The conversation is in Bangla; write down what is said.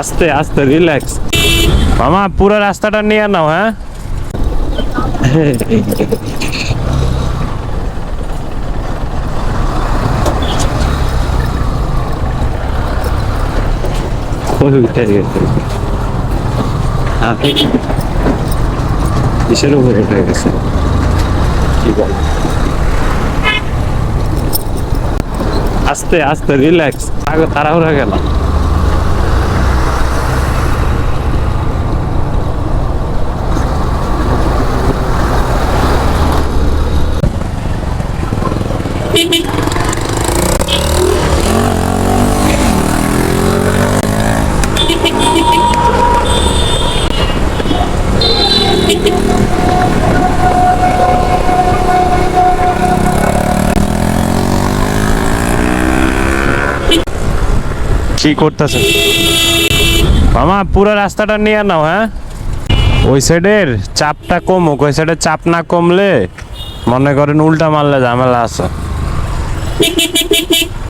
আস্তে আস্তে রিল্যাক্স মামা পুরো রাস্তাটা নিয়ে নাও হ্যাঁ? উঠে গেছে। আপনি কিসের উপরে উঠে গেছে? বল আস্তে আস্তে রিল্যাক্স আগে তাড়াহুড়া গেল। কি করতেছে? মামা, পুরো রাস্তাটা নিয়ে নাও হ্যাঁ? ওই সাইডের চাপটা কমুক, ওই সাইডের চাপ না কমলে মনে করেন উল্টা মারলে ঝামেলা আছে।